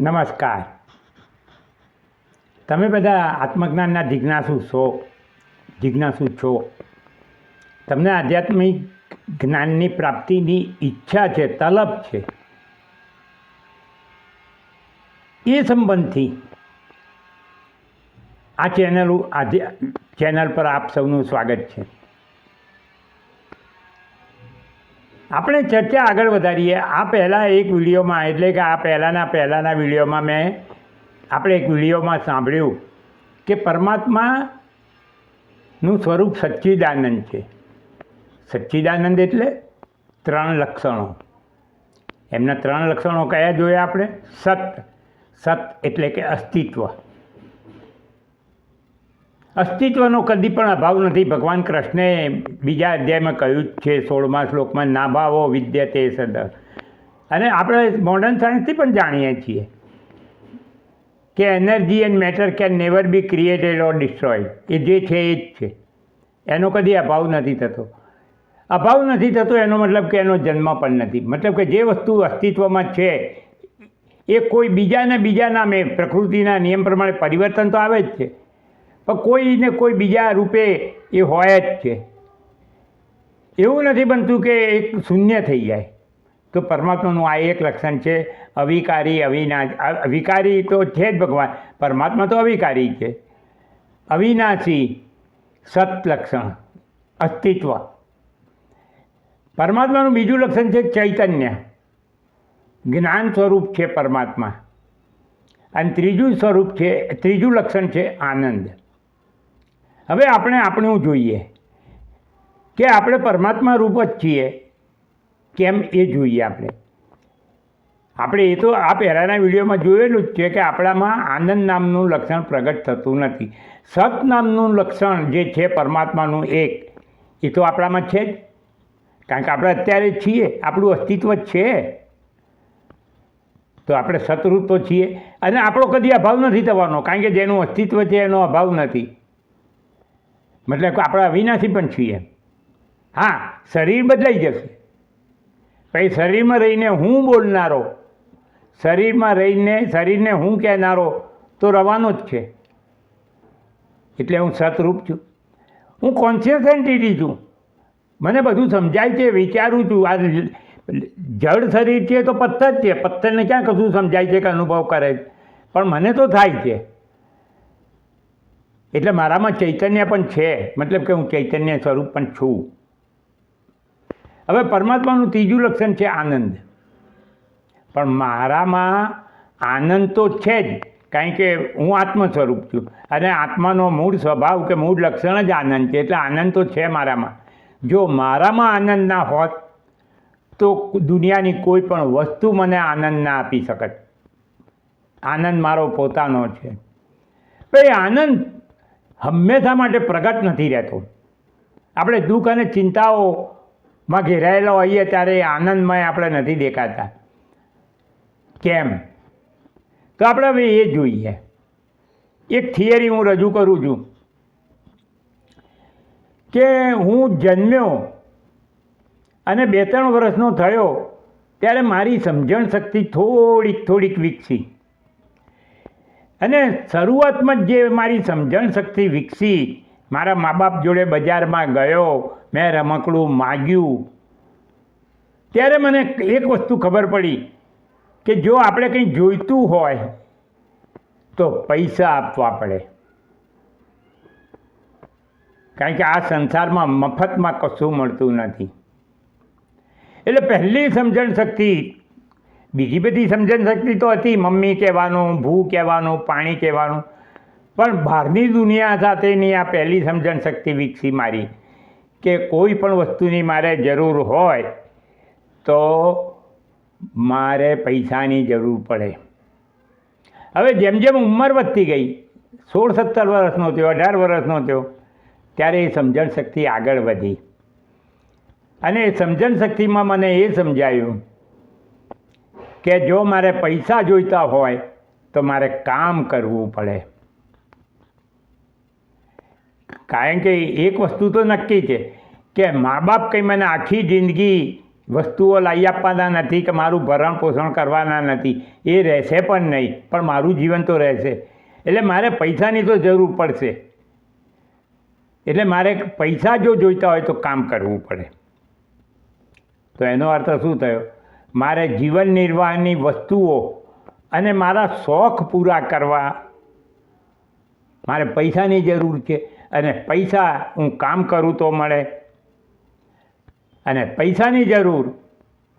નમસ્કાર. તમે બધા આત્મજ્ઞાનના જિજ્ઞાસુ છો જિજ્ઞાસુ છો. તમને આધ્યાત્મિક જ્ઞાનની પ્રાપ્તિની ઈચ્છા છે, તલબ છે. એ સંબંધથી આ ચેનલ આધ્યા ચેનલ પર આપ સૌનું સ્વાગત છે. આપણે ચર્ચા આગળ વધારીએ. આ પહેલાં એક વિડીયોમાં, એટલે કે આ પહેલાંના પહેલાંના વિડીયોમાં મેં આપણે એક વિડીયોમાં સાંભળ્યું કે પરમાત્માનું સ્વરૂપ સચ્ચિદાનંદ છે. સચ્ચિદાનંદ એટલે ત્રણ લક્ષણો. એમના ત્રણ લક્ષણો કયા જોયા આપણે? સત. સત એટલે કે અસ્તિત્વ. અસ્તિત્વનો કદી પણ અભાવ નથી. ભગવાન કૃષ્ણે બીજા અધ્યાયમાં કહ્યું જ છે, સોળમા શ્લોકમાં નાભાવો વિદ્યતે સદ. અને આપણે મોડર્ન સાયન્સથી પણ જાણીએ છીએ કે energy and matter can never be created or destroyed એ જે છે એ જ છે. એનો કદી અભાવ નથી થતો. અભાવ નથી થતો એનો મતલબ કે એનો જન્મ પણ નથી. મતલબ કે જે વસ્તુ અસ્તિત્વમાં છે, એ કોઈ બીજાને બીજા નામે પ્રકૃતિના નિયમ પ્રમાણે પરિવર્તન તો આવે જ છે. કોઈને કોઈ બીજા રૂપે એ હોય જ છે. એવું નથી બનતું કે એક શૂન્ય થઈ જાય. તો પરમાત્માનું આ એક લક્ષણ છે, અવિકારી, અવિનાશ. અવિકારી તો છે જ ભગવાન, પરમાત્મા તો અવિકારી છે. અવિનાશી સત લક્ષણ, અસ્તિત્વ. પરમાત્માનું બીજું લક્ષણ છે ચૈતન્ય. જ્ઞાન સ્વરૂપ છે પરમાત્મા. અને ત્રીજું સ્વરૂપ છે, ત્રીજું લક્ષણ છે આનંદ. હવે આપણે આપણું જોઈએ કે આપણે પરમાત્મા રૂપ જ છીએ. કેમ એ જોઈએ આપણે? આપણે એ તો આ પહેલાંના વિડીયોમાં જોયેલું જ છે કે આપણામાં આનંદ નામનું લક્ષણ પ્રગટ થતું નથી. સત નામનું લક્ષણ જે છે પરમાત્માનું એક, એ તો આપણામાં છે જ. કારણ કે આપણે અત્યારે છીએ, આપણું અસ્તિત્વ જ છે. તો આપણે સતરૂપ તો છીએ. અને આપણો કદી અભાવ નથી થવાનો, કારણ કે જેનું અસ્તિત્વ છે એનો અભાવ નથી. મતલબ આપણે અવિનાશી પણ છીએ. હા, શરીર બદલાઈ જશે. પછી શરીરમાં રહીને હું બોલનારો, શરીરમાં રહીને, શરીરને હું કહેનારો તો રવાનો જ છે. એટલે હું સતરૂપ છું. હું કોન્શિયસ એન્ટિટી છું. મને બધું સમજાય છે, વિચારું છું. આ જડ શરીર છે તો પથ્થર છે. પથ્થરને ક્યાં કશું સમજાય છે કે અનુભવ કરે પણ મને તો થાય છે. એટલે મારામાં ચૈતન્ય પણ છે. મતલબ કે હું ચૈતન્ય સ્વરૂપ પણ છું. હવે પરમાત્માનું ત્રીજું લક્ષણ છે આનંદ. પણ મારામાં આનંદ તો છે જ, કારણ કે હું આત્મ સ્વરૂપ છું. અને આત્માનો મૂળ સ્વભાવ કે મૂળ લક્ષણ જ આનંદ છે, એટલે આનંદ તો છે મારામાં. જો મારામાં આનંદ ના હોત, તો દુનિયાની કોઈ પણ વસ્તુ મને આનંદ ના આપી શકત. આનંદ મારો પોતાનો છે. ભાઈ આનંદ હંમેશા માટે પ્રગટ નથી રહેતો. આપણે દુઃખ અને ચિંતાઓમાં ઘેરાયેલા હોઈએ ત્યારે એ આનંદમય આપણે નથી દેખાતા. કેમ? તો આપણે હવે એ જોઈએ. એક થિયરી હું રજૂ કરું છું કે હું જન્મ્યો અને બે ત્રણ વર્ષનો થયો ત્યારે મારી સમજણ શક્તિ થોડીક થોડીક વિકસી અને શરૂઆતમાં જ મારી સમજણ શક્તિ વિકસી, મારા મા બાપ જોડે બજારમાં ગયો, મેં રમકડું માગ્યું. ત્યારે મને એક વસ્તુ ખબર પડી કે જો આપણે કંઈ જોઈતું હોય, તો પૈસા આપવા પડે. કારણ કે આ સંસારમાં મફતમાં કશું મળતું નથી. એટલે પહેલી સમજણ શક્તિ બીજી બધી સમજણ શક્તિ તો હતી. મમ્મી કહેવાનું, ભૂ કહેવાનું, પાણી કહેવાનું. પણ બહારની દુનિયા સાથેની આ પહેલી સમજણ શક્તિ વિકસી મારી કે કોઈ પણ વસ્તુની મારે જરૂર હોય તો મારે પૈસાની જરૂર પડે. હવે જેમ જેમ ઉંમર વધતી ગઈ, સોળ સત્તર વર્ષનો થયો, અઢાર વર્ષનો થયો, ત્યારે એ સમજણ શક્તિ આગળ વધી. અને એ સમજણ શક્તિમાં મને એ સમજાયું કે જો મારે પૈસા જોઈતા હોય, તો મારે કામ કરવું પડે. કારણ કે એક વસ્તુ તો નક્કી છે કે મા બાપ કંઈ મને આખી જિંદગી વસ્તુઓ લાવી આપવાના નથી કે મારું ભરણ પોષણ કરવાના નથી, એ રહેશે પણ નહીં, પણ મારું જીવન તો રહેશે. એટલે મારે પૈસાની તો જરૂર પડશે. એટલે મારે પૈસા જો જોઈતા હોય તો કામ કરવું પડે. તો એનો અર્થ શું થયો? મારે જીવન નિર્વાહની વસ્તુઓ અને મારા શોખ પૂરા કરવા, મારે પૈસાની જરૂર છે અને પૈસા હું કામ કરું તો મળે. અને પૈસાની જરૂર,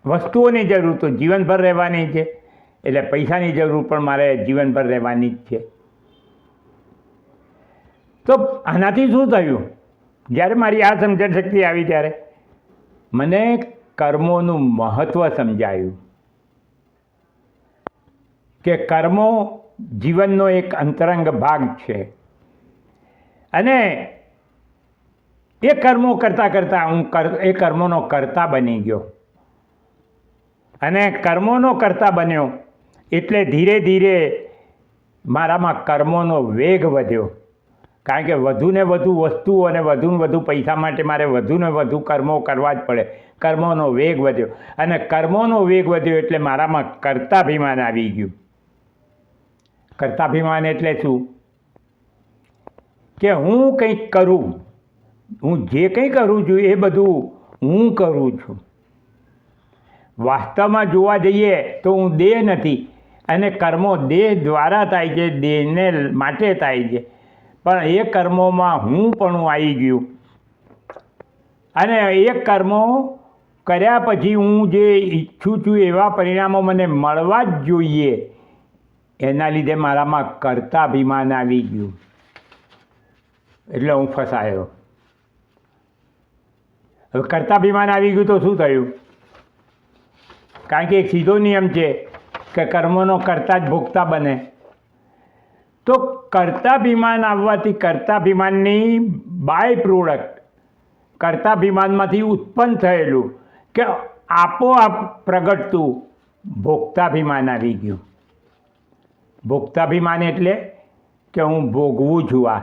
વસ્તુઓની જરૂર તો જીવનભર રહેવાની છે, એટલે પૈસાની જરૂર પણ મારે જીવનભર રહેવાની જ છે. તો આનાથી શું થયું? જ્યારે મારી આ સમજણ શક્તિ આવી ત્યારે, મને કર્મોનું મહત્ત્વ સમજાયું. કે કર્મો જીવનનો એક અંતરંગ ભાગ છે. અને એ કર્મો કરતાં કરતાં હું કર, એ કર્મોનો કરતા બની ગયો. અને કર્મોનો કરતા બન્યો એટલે ધીરે ધીરે મારામાં કર્મોનો વેગ વધ્યો. કારણ કે વધુને વધુ વસ્તુઓ અને વધુને વધુ પૈસા માટે મારે વધુને વધુ કર્મો કરવા જ પડે. કર્મોનો વેગ વધ્યો. અને કર્મોનો વેગ વધ્યો એટલે મારામાં કર્તાભિમાન આવી ગયું. કર્તાભિમાન એટલે શું? કે હું કંઈક કરું, હું જે કંઈ કરું છું એ બધું હું કરું છું. વાસ્તવમાં જોવા જઈએ તો હું દેહ નથી, અને કર્મો દેહ દ્વારા થાય છે, દેહને માટે થાય છે. પણ એ કર્મોમાં હું પણ આવી ગયું. અને એ કર્મો કર્યા પછી હું જે ઈચ્છું છું એવા પરિણામો મને મળવા જ જોઈએ. એના લીધે મારામાં કરતા અભિમાન આવી ગયું. એટલે હું ફસાયો. હવે કર્તાભિમાન આવી ગયું તો શું થયું? કારણ કે એક સીધો નિયમ છે કે કર્મોનો કરતા જ ભોગતા બને. તો કર્તાભિમાન આવવાથી કર્તાભિમાનની બાય પ્રોડક્ટ કર્તાભિમાનમાંથી ઉત્પન્ન થયેલું કે આપોઆપ પ્રગટતું ભોગતાભિમાન આવી ગયું. ભોગતાભિમાન એટલે કે હું ભોગવું છું આ.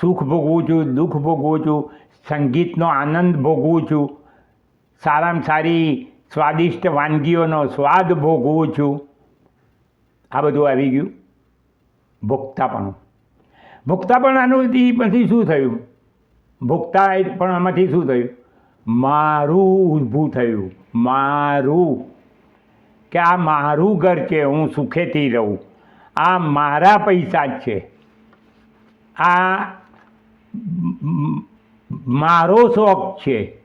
સુખ ભોગવું છું, દુઃખ ભોગવું છું, સંગીતનો આનંદ ભોગવું છું, સારામાં સારી સ્વાદિષ્ટ વાનગીઓનો સ્વાદ ભોગવું છું. આ બધું આવી ગયું. ભોગતાપણું આનુથી પછી શું થયું? ભોગતા પણ આમાંથી શું થયું? મારું ઊભું થયું. મારું. કે આ મારું ઘર છે, હું સુખેથી રહું. આ મારા પૈસા જ છે. આ મારો શોખ છે.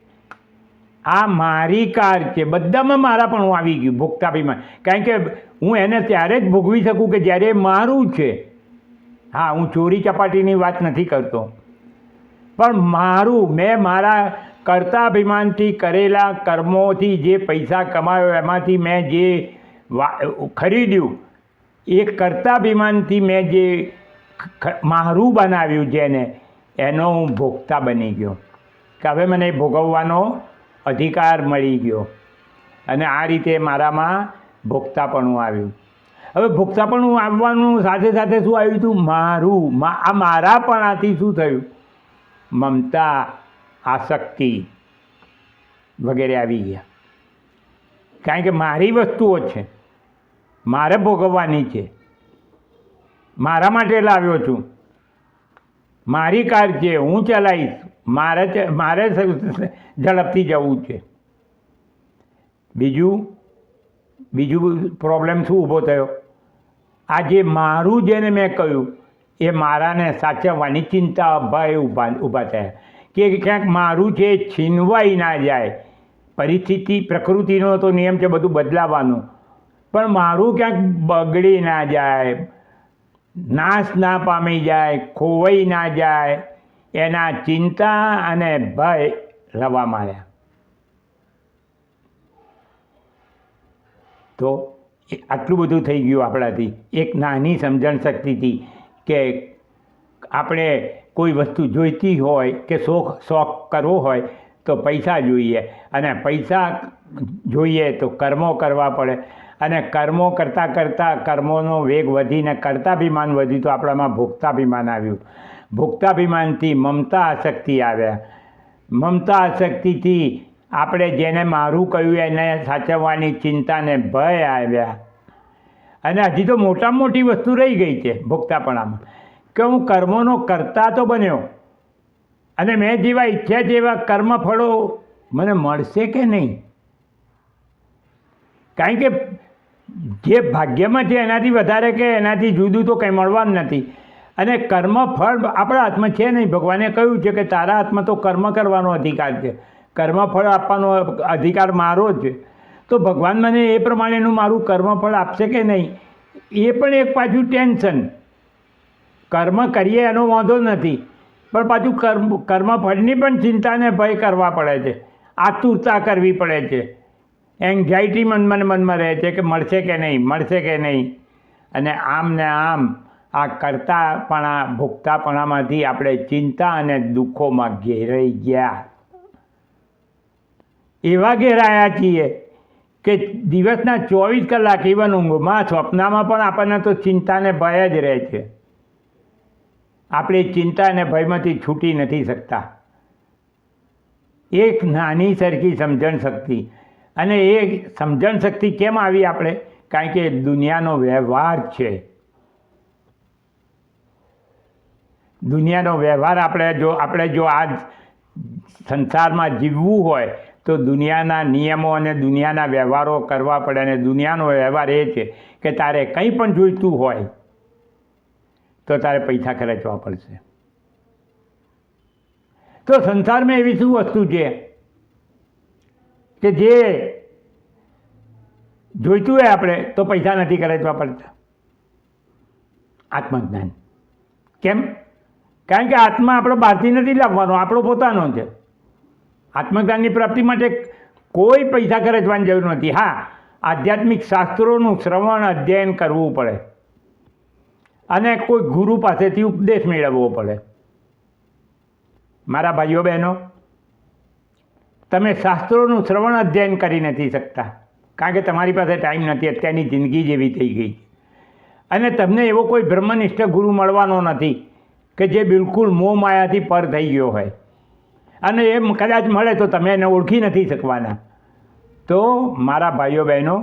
આ મારી કાર છે. બધામાં મારા પણ હું આવી ગયું ભોગતાભિમાન કારણ કે હું એને ત્યારે જ ભોગવી શકું કે જ્યારે મારું છે. હા, હું ચોરી ચપાટીની વાત નથી કરતો. પણ મારું, મેં મારા કર્તાભિમાનથી કરેલા કર્મોથી જે પૈસા કમાયો, એમાંથી મેં જે ખરીદ્યું, એ કર્તાભિમાનથી મેં જે મારું બનાવ્યું જેને, એનો હું ભોગતા બની ગયો. કે હવે મને ભોગવવાનો અધિકાર મળી ગયો. અને આ રીતે મારામાં ભોગતાપણું આવ્યું. હવે ભોગતાપણું આવવાનું સાથે સાથે શું આવ્યું હતું? મારું, મા, આ મારાપણાથી શું થયું? મમતા, આસક્તિ વગેરે આવી ગયા. કારણ કે મારી વસ્તુઓ છે. મારે ભોગવવાની છે. મારા માટે લાવ્યો છું. મારી કાર છે, હું ચલાવીશ. મારે મારે ઝડપથી જવું છે. બીજું બીજું પ્રોબ્લેમ શું ઊભો થયો? આ જે મારું જેને મેં કહ્યું, એ મારાને સાચવવાની ચિંતા ભય ઊભા ઊભા થયા. કે ક્યાંક મારું છે છીનવાઈ ના જાય, પરિસ્થિતિ, પ્રકૃતિનો તો નિયમ છે બધું બદલાવાનું. પણ મારું ક્યાંક બગડી ના જાય, નાશ ના પામી જાય, ખોવાઈ ના જાય, એના ચિંતા અને ભય રવા માંડ્યા. તો આટલું બધું થઈ ગયું આપણાથી. એક નાની સમજણ શક્તિથી કે આપણે કોઈ વસ્તુ જોઈતી હોય કે શોખ શોખ કરવો હોય તો પૈસા જોઈએ. અને પૈસા જોઈએ તો કર્મો કરવા પડે. અને કર્મો કરતાં કરતાં કર્મોનો વેગ વધીને કરતાભિમાન વધ્યું તો આપણામાં ભોગતાભિમાન આવ્યું. ભોગતાભિમાનથી મમતા આસક્તિ આવ્યા મમતા આસક્તિથી આપણે જેને મારું કહ્યું એને સાચવવાની ચિંતાને ભય આવ્યા. અને હજી તો મોટામાં મોટી વસ્તુ રહી ગઈ છે ભોગતાપણામાં કે હું કર્મોનો કરતા તો બન્યો, અને મેં જેવા ઈચ્છ્યા જેવા કર્મફળો મને મળશે કે નહીં? કારણ કે જે ભાગ્યમાં છે એનાથી વધારે કે એનાથી જુદું તો કંઈ મળવાનું નથી. અને કર્મ ફળ આપણા હાથમાં છે નહીં. ભગવાને કહ્યું છે કે તારા હાથમાં તો કર્મ કરવાનો અધિકાર છે. કર્મ ફળ આપવાનો અધિકાર મારો છે તો ભગવાન મને એ પ્રમાણેનું મારું કર્મફળ આપશે કે નહીં? એ પણ એક પાછું ટેન્શન. કર્મ કરીએ એનો વાંધો નથી. પણ પાછું કર્મ, કર્મફળની પણ ચિંતાને ભય કરવા પડે છે. આતુરતા કરવી પડે છે. એન્ઝાયટી મનમાં ને મનમાં રહે છે કે મળશે કે નહીં, મળશે કે નહીં? અને આમ ને આમ આ કરતાપણા, ભોગતાપણામાંથી આપણે ચિંતા અને દુઃખોમાં ઘેરાઈ ગયા. એવા ઘેરાયા છીએ કે દિવસના ચોવીસ કલાક ઇવન ઊંઘમાં સ્વપ્નમાં પણ આપણને તો ચિંતાને ભય જ રહે છે. આપણે ચિંતા અને ભયમાંથી છૂટી નથી શકતા. એક નાની સરખી સમજણ શક્તિ. અને એ સમજણ શક્તિ કેમ આવી આપણે? કારણ કે દુનિયાનો વ્યવહાર છે. દુનિયાનો વ્યવહાર આપણે જો આપણે જો આ સંસારમાં જીવવું હોય તો દુનિયાના નિયમો અને દુનિયાના વ્યવહારો કરવા પડે અને દુનિયાનો વ્યવહાર એ છે કે તારે કંઈ પણ જોઈતું હોય તો તારે પૈસા ખર્ચવા પડશે. તો સંસારમાં એવી શું વસ્તુ છે કે જે જોઈતું હોય આપણે તો પૈસા નથી ખર્ચવા પડતા. આત્મજ્ઞાન. કેમ? કારણ કે આત્મા આપણો બહારથી નથી લાવવાનો આપણો પોતાનો છે. આત્મજ્ઞાનની પ્રાપ્તિ માટે કોઈ પૈસા ખર્ચવાની જરૂર નથી. હા, આધ્યાત્મિક શાસ્ત્રોનું શ્રવણ અધ્યયન કરવું પડે. અને કોઈ ગુરુ પાસેથી ઉપદેશ મેળવવો પડે. મારા ભાઈઓ બહેનો, તમે શાસ્ત્રોનું શ્રવણ અધ્યયન કરી નથી શકતા. કારણ કે તમારી પાસે ટાઈમ નથી, અત્યારની જિંદગી જેવી થઈ ગઈ. અને તમને એવો કોઈ બ્રહ્મનિષ્ઠ ગુરુ મળવાનો નથી કે જે બિલકુલ મોહ માયાથી પર થઈ ગયો હોય. અને એ કદાચ મળે તો તમે એને ઓળખી નથી શકવાના. તો મારા ભાઈઓ બહેનો,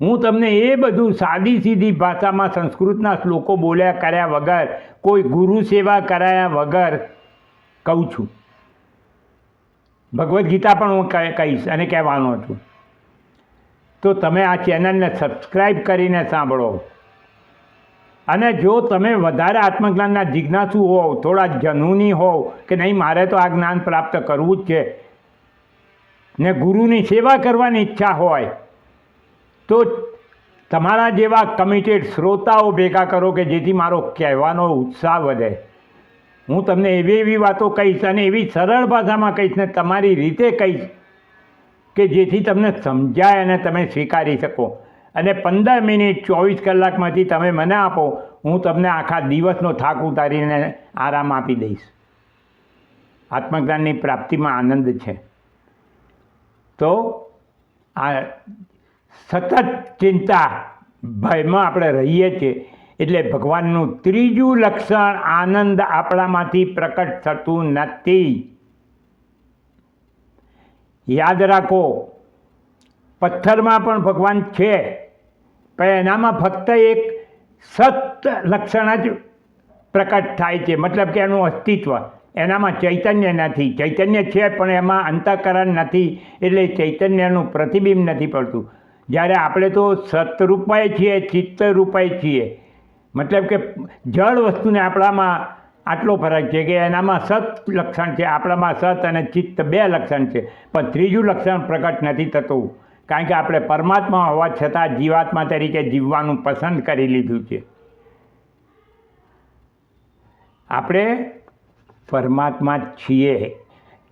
હું તમને એ બધું સાદી સીધી ભાષામાં સંસ્કૃતના શ્લોકો બોલ્યા કર્યા વગર, કોઈ ગુરુ સેવા કરાયા વગર કહું છું. ભગવદ્ ગીતા પણ હું કહીશ અને કહેવાનો છું તો તમે આ ચેનલને સબસ્ક્રાઈબ કરીને સાંભળો. અને જો તમે વધારે આત્મજ્ઞાનના જિજ્ઞાસુ હોવ, થોડા જનૂની હોવ કે નહીં, મારે તો આ જ્ઞાન પ્રાપ્ત કરવું જ છે. ને ગુરુની સેવા કરવાની ઈચ્છા હોય, તો તમારા જેવા કમિટેડ શ્રોતાઓ ભેગા કરો કે જેથી મારો કહેવાનો ઉત્સાહ વધે. હું તમને એવી એવી વાતો કહીશ અને એવી સરળ ભાષામાં કહીશ ને તમારી રીતે કહીશ કે જેથી તમને સમજાય અને તમે સ્વીકારી શકો. અને પંદર મિનિટ ચોવીસ કલાકમાંથી તમે મને આપો, હું તમને આખા દિવસનો થાક ઉતારીને આરામ આપી દઈશ. આત્મજ્ઞાનની પ્રાપ્તિમાં આનંદ છે. તો આ સતત ચિંતા, ભયમાં આપણે રહીએ છીએ, એટલે ભગવાનનું ત્રીજું લક્ષણ આનંદ આપણામાંથી પ્રકટ થતું નથી. યાદ રાખો, પથ્થરમાં પણ ભગવાન છે. પણ એનામાં ફક્ત એક સત લક્ષણ જ પ્રકટ થાય છે. મતલબ કે એનું અસ્તિત્વ. એનામાં ચૈતન્ય નથી. ચૈતન્ય છે, પણ એમાં અંતઃકરણ નથી. એટલે ચૈતન્યનું પ્રતિબિંબ નથી પડતું. જ્યારે આપણે તો સતરૂપાય છીએ, ચિત્તરૂપાય છીએ. મતલબ કે જળ વસ્તુને આપણામાં આટલો ફરક છે કે એનામાં સત લક્ષણ છે, આપણામાં સત અને ચિત્ત બે લક્ષણ છે. પણ ત્રીજું લક્ષણ પ્રગટ નથી થતું. કારણ કે આપણે પરમાત્મા હોવા છતાં જીવાત્મા તરીકે જીવવાનું પસંદ કરી લીધું છે. આપણે પરમાત્મા છીએ.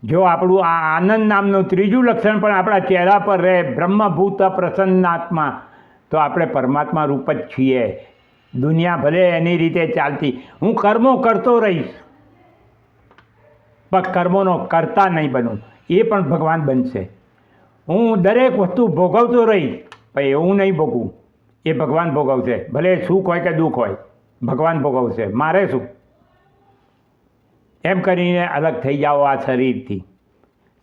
જો આપણું આ આનંદ નામનું ત્રીજું લક્ષણ પણ આપણા ચહેરા પર રહે, બ્રહ્મભૂત પ્રસન્નાત્મા તો આપણે પરમાત્મા રૂપ જ છીએ. દુનિયા ભલે એની રીતે ચાલતી, હું કર્મો કરતો રહીશ, પણ કર્મોનો કરતા નહીં બનું. એ પણ ભગવાન બનશે. હું દરેક વસ્તુ ભોગવતો રહીશ પણ એવું નહીં ભોગવું. એ ભગવાન ભોગવશે. ભલે સુખ હોય કે દુઃખ હોય, ભગવાન ભોગવશે. મારે શું? એમ કરીને અલગ થઈ જાઓ આ શરીરથી.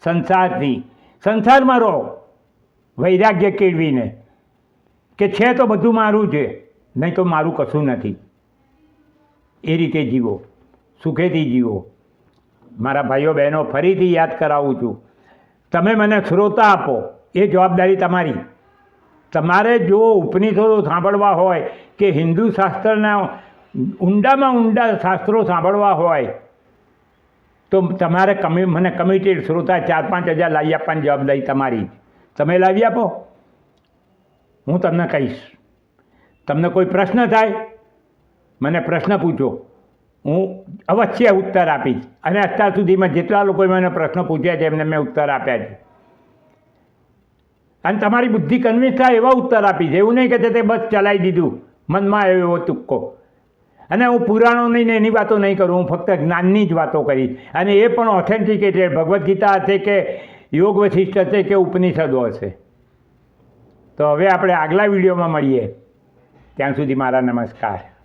સંસારથી. સંસારમાં રહો. વૈરાગ્ય કેળવીને. કે છે તો બધું મારું છે, નહીં તો મારું કશું નથી. એ રીતે જીવો. સુખેથી જીવો. મારા ભાઈઓ બહેનો ફરીથી યાદ કરાવું છું. તમે મને શ્રોતા આપો, એ જવાબદારી તમારી. તમારે જો ઉપનિષદો સાંભળવા હોય કે હિન્દુ શાસ્ત્રના ઊંડામાં ઊંડા શાસ્ત્રો સાંભળવા હોય, તો તમારે કમી, મને કમિટેડ શ્રોતા ચાર પાંચ હજાર લાવી આપવાની જવાબદારી તમારી. તમે લાવી આપો. હું તમને કહીશ. તમને કોઈ પ્રશ્ન થાય, મને પ્રશ્ન પૂછો. હું અવશ્ય ઉત્તર આપીશ. અને અત્યાર સુધીમાં જેટલા લોકોએ મને પ્રશ્નો પૂછ્યા છે, એમને મેં ઉત્તર આપ્યા છે. અને તમારી બુદ્ધિ કન્વિન્સ થાય એવા ઉત્તર આપીશ. એવું નહીં કે તે બસ ચલાવી દીધું. મનમાં આવ્યો એવો તુક્કો. અને હું પુરાણો ને એની વાતો નહીં કરું. હું ફક્ત જ્ઞાનની જ વાતો કરીશ. અને એ પણ ઓથેન્ટિકેટેડ ભગવદ્ ગીતા હશે કે યોગ વશિષ્ઠ હશે કે ઉપનિષદો હશે. તો હવે આપણે આગલા વિડીયોમાં મળીએ. ત્યાં સુધી મારા નમસ્કાર.